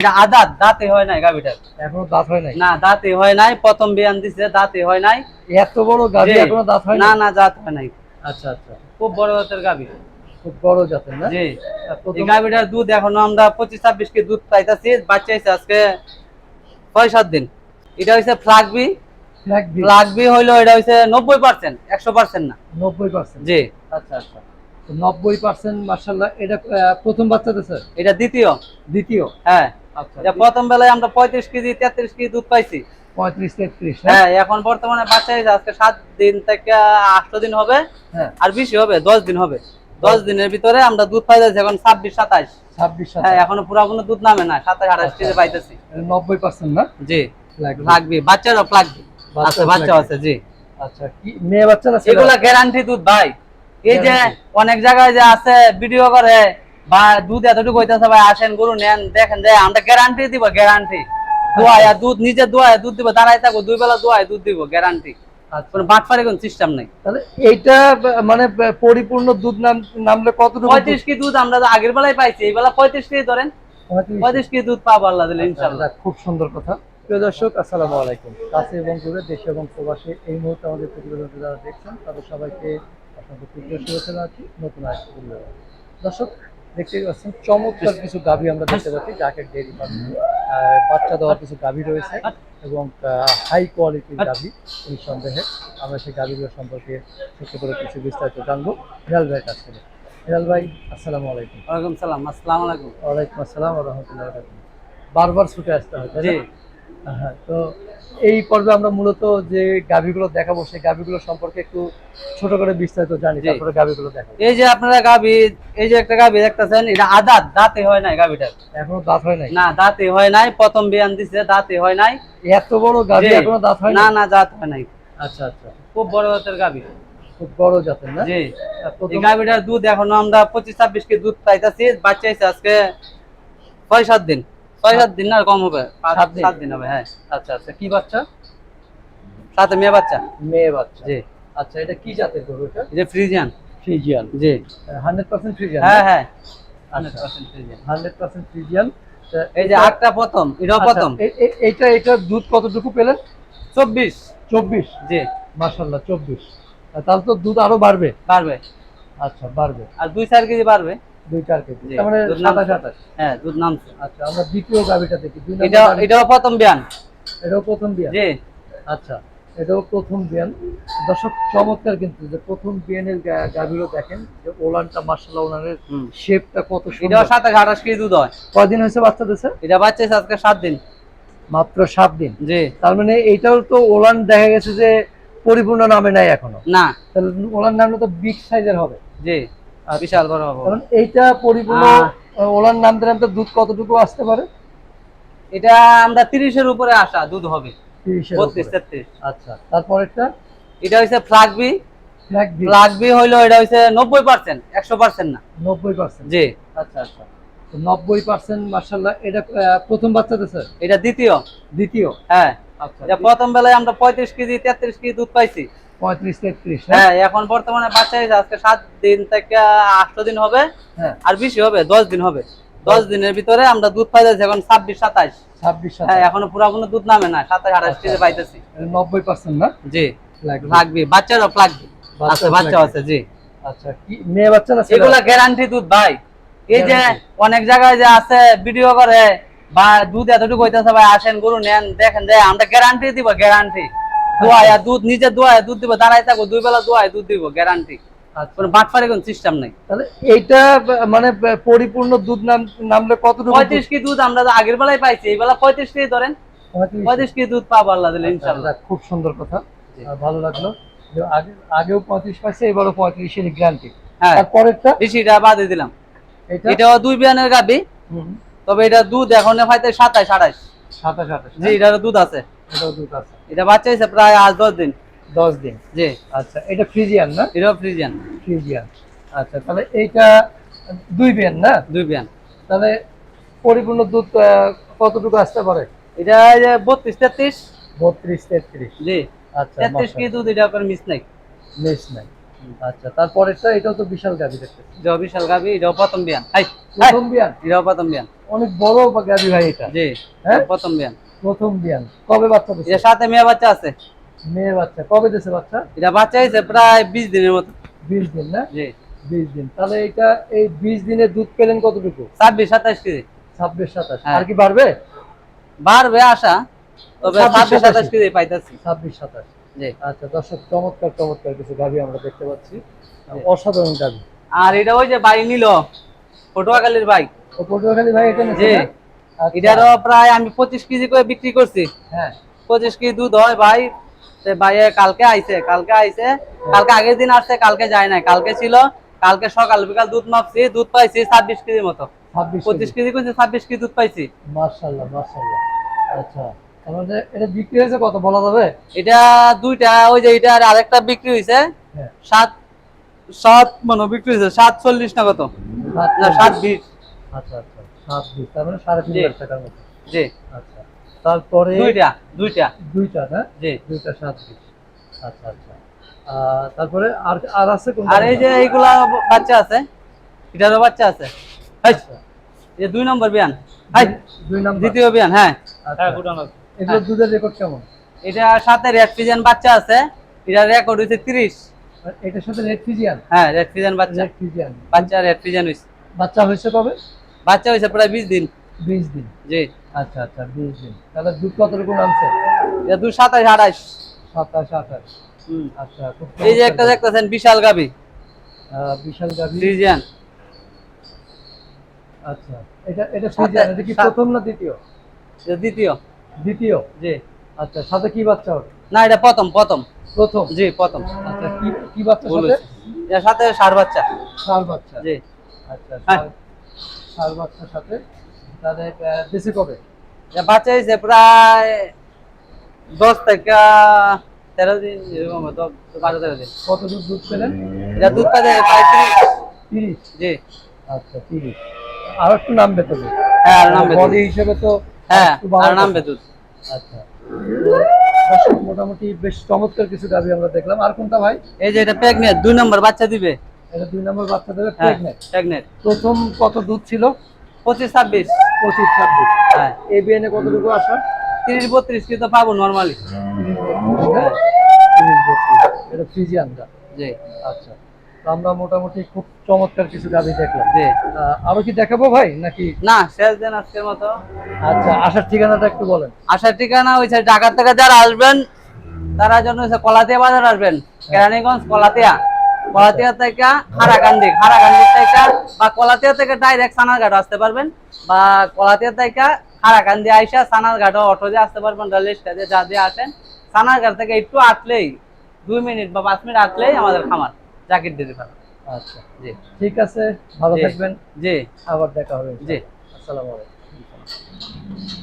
এটা আদাত দাঁতে হয় নাই গাভিটার। এখনও দাঁত হয় নাই? না দাঁতে হয় নাই প্রথম বিয়ান দিছে দাঁতে হয় নাই। এত বড় গাভী এখনও দাঁত হয় না না না দাঁত হয় নাই। আচ্ছা আচ্ছা। খুব বড় জাতের গাভি। খুব বড় জাতের না? জি। এই প্রথম দুধ এখনও আমরা পঁচিশ ছাব্বিশ কেজি দুধ পাইতাছি বাচ্চা হয়েছে আজকে ছয় সাত দিন। এটা হচ্ছে ফ্লাগবি ফ্লাগবি হইল এটা পার্সেন্ট একশো পার্সেন্ট না। নব্বই পার্সেন্ট? জি। আচ্ছা আচ্ছা। এটা প্রথম বাচ্চা এটা দ্বিতীয়। দ্বিতীয়? হ্যাঁ। আচ্ছা প্রথম বেলায় আমরা পঁয়ত্রিশ কেজি তেত্রিশ কেজি দুধ পাইছি। পঁয়ত্রিশ তেত্রিশ হ্যাঁ এখন বর্তমানে বাচ্চা আজকে সাত দিন থেকে দিন হবে হ্যাঁ। আর বেশি হবে দশ দিন হবে। দশ দিনের ভিতরে আমরা দুধ পাই যাচ্ছি এখন ছাব্বিশ সাতাশ ছাব্বিশ হ্যাঁ এখনও পুরো কোনো দুধ নামে না সাতাশ আঠাশ কেজি পাইতেছি। নব্বই পার্সেন্ট না? জি। লাগবে। বাচ্চারও লাগবে। বাচ্চা আচ্ছা বাচ্চা আছে জি। আচ্ছা কি মেয়ে বাচ্চা এগুলা গ্যারান্টি দুধ ভাই। এই যে অনেক জায়গায় যে আছে ভিডিও করে দুধ এতটুকু হইতেছে ভাই আসেন গরু নেন দেখেন যে আমরা গ্যারান্টি দিব গ্যারান্টি আর দুধ নিজে দোয়ায় দুধ দিব থাকো দুই বেলা দোয়ায় দুধ দিব গ্যারান্টি আচ্ছা। কোনো বাটপারে কোন সিস্টেম নাই। তাহলে এইটা মানে পরিপূর্ণ দুধ নাম নামলে কতটুকু পঁয়ত্রিশ কি দুধ আমরা আগের বেলায় পাইছি এই বেলা পঁয়ত্রিশ কেজি ধরেন। পঁয়ত্রিশ? কেজি। দুধ পাবো আল্লাহ দিলে ইনশাল্লাহ আচ্ছা, খুব সুন্দর কথা। প্রিয় দর্শক আসসালামু আলাইকুম। কাছে এবং দূরে দেশে এবং প্রবাসে এই মুহূর্তে আমাদের প্রতিবেদনটি যারা দেখছেন তাদের সবাইকে আপনাদের শুভেচ্ছা জানাচ্ছি। নতুন প্রতিবেদন দর্শক দেখতে পাচ্ছেন চমৎকার কিছু গাভী আমরা দেখতে পাচ্ছি যাকে ডেয়ারি ফার্ম বাচ্চা দেওয়ার কিছু গাভী রয়েছে এবং হাই কোয়ালিটির গাভী এই সন্দেহে আমরা সেই গাভীগুলো সম্পর্কে সত্যি করে কিছু বিস্তারিত জানব। হেয়াল ভাইয়ের কাছ থেকে। হেয়াল ভাই আসসালামু আলাইকুম। ওয়ালাইকুম সালাম আসসালাম আলাইকুম। ওয়ালাইকুম আসসালাম রহমতুল্লাহ বারবার ছুটে আসতে হয় হ্যাঁ তো এই পর্বে আমরা মূলত যে গাভীগুলো দেখাবো সেই গাভীগুলো সম্পর্কে একটু ছোট করে বিস্তারিত জানি তারপরে গাভীগুলো দেখাবো। এই যে আপনারা গাভি এই যে একটা গাভি দেখতেছেন এটা আদাত দাঁতে হয় নাই গাভিটার এখনও দাঁত হয় নাই? না দাঁতে হয় নাই প্রথম বিয়ান দিছে দাঁতে হয় নাই। এত বড় গাভী। এখনও দাঁত হয় না না দাঁত হয় নাই। আচ্ছা আচ্ছা। খুব বড় জাতের গাভী। খুব বড় জাতের না? জি। এই গাভিটার দুধ এখনও আমরা পঁচিশ ছাব্বিশ কেজি দুধ পাইতাছি বাচ্চা আজকে ছয় সাত দিন। ছয় সাত দিন না কম হবে? সাত সাত দিন। হবে হ্যাঁ। আচ্ছা আচ্ছা। কি বাচ্চা? সাথে মেয়ে বাচ্চা? মেয়ে বাচ্চা। জি। আচ্ছা এটা কি জাতের গরু এটা? যে ফ্রিজিয়ান। ফ্রিজিয়ান। জি। Hundred percent Friesian? হ্যাঁ হ্যাঁ। আচ্ছা 100% ফ্রিজিয়ান। Hundred percent Friesian. এই যে আটটা প্রথম এটাও প্রথম? এইটা এটা দুধ কতটুকু পেলেন? চব্বিশ। চব্বিশ? জি। মাসাল্লাহ চব্বিশ। তাহলে তো দুধ আরও বাড়বে? পারবে আচ্ছা বাড়বে। আর দুই চার কেজি পারবে দুই কেজি। তার মানে হ্যাঁ দুধ নামছে। আচ্ছা আমরা দ্বিতীয় গাভিটা দেখি দুই এটা এটাও প্রথম বিয়ান। এটাও প্রথম বিয়ান। জি। আচ্ছা এটাও প্রথম বিয়ান। দর্শক চমৎকার কিন্তু যে প্রথম বিয়ানের গাভীরও দেখেন যে ওলানটা মার্শাল্লাহ ওলানের শেপটা কত এটাও কেজি দুধ হয়। কয়দিন হয়েছে বাচ্চা দিছে এটা বাচ্চা হয়েছে আজকে সাত দিন। মাত্র সাত দিন? জি। তার মানে এইটাও তো ওলান দেখা গেছে যে পরিপূর্ণ নামে নাই এখনও। না। তাহলে ওলান নামটা তো বিগ সাইজের হবে। জি। বিশাল বড় হবে কারণ এইটা পরিপূর্ণ নামতে নামতে দুধ কতটুকু আসতে পারে? এটা আমরা তিরিশের উপরে আসা দুধ হবে। তিরিশের বত্রিশ উপরে। তেত্রিশ। আচ্ছা তারপরেরটা? এটা ফ্লাগবি ফ্লাগবি হইল এটা পার্সেন্ট একশো পার্সেন্ট না। নব্বই পার্সেন্ট জি। আচ্ছা আচ্ছা। তো নব্বই পার্সেন্ট মার্শাল্লাহ এটা প্রথম বাচ্চা এটা দ্বিতীয়। দ্বিতীয়? হ্যাঁ। আচ্ছা এটা প্রথম বেলায় আমরা পঁয়ত্রিশ কেজি তেত্রিশ কেজি দুধ পাইছি। পঁয়ত্রিশ তেত্রিশ হ্যাঁ? এখন বর্তমানে বাচ্চা আজকে সাত দিন থেকে আট দিন হবে হ্যাঁ। আর বেশি হবে দশ দিন হবে। দশ দিনের ভিতরে আমরা দুধ পাই যাচ্ছি এখন ছাব্বিশ সাতাশ ছাব্বিশ হ্যাঁ এখনও পুরো কোনো দুধ নামে না সাতাশ আঠাশ আচ্ছা। কেজি পাইতেছি। নব্বই পার্সেন্ট না? জি। লাগবে। বাচ্চারও আচ্ছা বাচ্চা আছে জি। আচ্ছা কি মেয়ে বাচ্চা না এগুলা গ্যারান্টি দুধ ভাই। এই যে অনেক জায়গায় যে আছে ভিডিও করে বা দুধ এতটুকু হইতেছে ভাই আসেন গরু নেন দেখেন যে আমরা গ্যারান্টি দিব গ্যারান্টি দুধ নিজে দুধ দিব দাঁড়াই থাকো দুই বেলা দুধ দিব গ্যারান্টি আচ্ছা। কোনো বাটপারে কোন সিস্টেম নাই। তাহলে এইটা মানে পরিপূর্ণ দুধ নাম নামলে কতটুকু পঁয়ত্রিশ কি দুধ আমরা আগের বেলায় পাইছি এই বেলা পঁয়ত্রিশ কেজি ধরেন। পঁয়ত্রিশ? পঁয়ত্রিশ কেজি দুধ পাবো আল্লাহ দিলে ইনশাল্লাহ আচ্ছা, খুব সুন্দর কথা। ভালো লাগল। আগে আগেও পঁয়ত্রিশ পাইছে এবারও পঁয়ত্রিশের গ্যারান্টি হ্যাঁ। তারপরেরটা বেশিটা বাদে দিলাম। এটা এটাও দুই বিয়ানের গাবি তবে এটা দুধ এখন পাইতে সাতাশ আঠাশ। সাতাশ আঠাশ জি এটারও দুধ আছে। এটাও দুধ আছে। এটা বাচ্চা হয়েছে প্রায় আজ দশ দিন। দশ দিন। জি। আচ্ছা এটা ফ্রিজিয়ান না? এটাও ফ্রিজিয়ান। ফ্রিজিয়ান। আচ্ছা তাহলে এইটা দুই বিয়ান না? দুই বিয়ান তাহলে পরিপূর্ণ দুধ কতটুকু আসতে পারে? এটা বত্রিশ তেত্রিশ। বত্রিশ তেত্রিশ। জি। আচ্ছা তেত্রিশ কেজি দুধ এটা আপনার মিস নাই। মিস নাই। আচ্ছা তারপরেরটা এটাও তো বিশাল এটাও বিশাল গাবি এটাও প্রথম বিয়ান। প্রথম বিয়ান? এটাও প্রথম বিয়ান। অনেক বড় বা গাভি ভাই এটা? জি হ্যাঁ? প্রথম বিয়ান। প্রথম বিয়ান কবে বাচ্চা দিচ্ছে এর সাথে মেয়ে বাচ্চা আছে। মেয়ে বাচ্চা। কবে দিছে বাচ্চা? এটা বাচ্চা হয়েছে প্রায় বিশ দিনের মতো। বিশ দিন না? জি। বিশ দিন। তাহলে এটা এই বিশ দিনে দুধ পেলেন কতটুকু? ছাব্বিশ সাতাশ কেজি। ছাব্বিশ সাতাশ। হ্যাঁ। আর কি বাড়বে? বাড়বে আশা তবে 26, ছাব্বিশ সাতাশ। 27 কেজি পাইতেছি। ছাব্বিশ সাতাশ। জি। আচ্ছা দর্শক চমৎকার চমৎকার কিছু গাভি আমরা দেখতে পাচ্ছি। অসাধারণ গাভি। আর এটা ওই যে ভাই নিল পটুয়াখালীর ভাই। ও পটুয়াখালী ভাই এটা জি। আচ্ছা, এটারও প্রায় আমি পঁচিশ কেজি করে বিক্রি করছি। হ্যাঁ। পঁচিশ কেজি দুধ হয় ভাই। ভাই কালকে আইছে কালকে আইছে। কালকে আগের দিন আসছে কালকে যায় নাই। কালকে ছিল কালকে সকাল বিকাল দুধ মাপছি দুধ পাইছি ছাব্বিশ কেজির মতো। পঁচিশ কেজি। করছি ছাব্বিশ কেজি দুধ পাইছি। মার্শাল্লাহ মার্শাল্লাহ আচ্ছা এটা বিক্রি হয়েছে কত বলা যাবে? এটা দুইটা ওই যে এটা আর আরেকটা বিক্রি হয়েছে হ্যাঁ। সাত সাত মানে বিক্রি হয়েছে সাত চল্লিশ না কত? না সাত বিশ আচ্ছা আচ্ছা সাত বিশ তার মানে সাড়ে তিন লাখ টাকার মতো। জি। আচ্ছা তারপরে দুইটা দুইটা। দুইটা না? জি। দুইটা সাত আচ্ছা আচ্ছা। তারপরে আর আর আছে কোনটা? আর এই যে এইগুলা বাচ্চা আছে এটারও বাচ্চা আছে। আচ্ছা, এই দুই নম্বর বিয়ান। হাই। দুই নাম্বার। দ্বিতীয় বিয়ান হ্যাঁ। এগুলো দুধের রেকর্ড কেমন? এটা সাথে রেড ফিজেন বাচ্চা আছে এটা রেকর্ড হয়েছে তিরিশ। আর এটার সাথে রেড ফিজিয়ান হ্যাঁ রেড ফিজেন বাচ্চা। রেড ফিজিয়ান বাচ্চা রেড ফিজেন হয়েছে বাচ্চা হয়েছে কবে? বাচ্চা হয়েছে প্রায় বিশ দিন। বিশ দিন। জি। আচ্ছা আচ্ছা বিশ দিন। তাহলে দুধ কতটুকু নামছে দুই সাতাশ আঠাশ সাতাশ আঠাশ। আচ্ছা এই যে একটা দেখতেছেন বিশাল গাবি বিশাল ফ্রিজিয়ান। আচ্ছা এটা এটা ফ্রিজিয়ান এটা কি প্রথম না দ্বিতীয়? দ্বিতীয়। দ্বিতীয়? জি। আচ্ছা সাথে কি বাচ্চা হবে? না এটা প্রথম প্রথম। প্রথম? জি প্রথম। আচ্ছা কি কি বাচ্চা সাথে? এর সাথে সার বাচ্চা। ষাঁড় বাচ্চা। জি। আচ্ছা হ্যাঁ। বাচ্চার সাথে কবে? বাচ্চা হয়েছে প্রায় দশ থেকে তেরো দিন এরকম বারো তেরো দিন। কত দুধ দুধ পেলেন? এটা দুধ প্রায় তিরিশ। জি। আচ্ছা তিরিশ। আর একটু নামবে তবে হ্যাঁ আর নামবে বডি হিসেবে তো হ্যাঁ আর নামবে দুধ। আচ্ছা মোটামুটি বেশ চমৎকার কিছু দাবি আমরা দেখলাম। আর কোনটা ভাই? এই যে এটা প্রেগনেন্ট দুই নম্বর বাচ্চা দিবে। এটা দুই নম্বর বাচ্চা দেবে হ্যাঁ প্রেগনেন্ট প্রেগনেন্ট প্রথম কত দুধ ছিল? পঁচিশ ছাব্বিশ। পঁচিশ ছাব্বিশ। হ্যাঁ। এই বিএনএ কতটুকু আসা তিরিশ বত্রিশ কিন্তু পাবো নর্মালি হ্যাঁ এটা ফ্রিজিয়ানটা জি। আচ্ছা। আমরা মোটামুটি খুব চমৎকার কিছু গাভি দেখলাম। জি। আরও কি দেখাবো ভাই নাকি? না শেষ দেন আজকের মতো। আচ্ছা আসার ঠিকানাটা একটু বলেন। আসার ঠিকানা হয়েছে ঢাকা থেকে যারা আসবেন তারা জন্য কলাতিয়া বাজার আসবেন। কেরানীগঞ্জ কলাতিয়া। কলাতিয়া থেকে হারাকান্দি হারাকান্দি থেকে বা কলাতিয়া থেকে ডাইরেক্ট সানারঘাট আসতে পারবেন বা কলাতিয়া থেকে হারাকান্দি আইসা সানারঘাটও অটো দিয়ে আসতে পারবেন রেল স্টেশনে যা দিয়ে আসেন। সানারঘাট থেকে একটু আটলেই দুই মিনিট বা পাঁচ মিনিট আটলেই আমাদের খামার জাকির ফার্ম আচ্ছা। জি। ঠিক আছে ভালো থাকবেন। জি। আবার দেখা হবে। জি। আসসালামু আলাইকুম।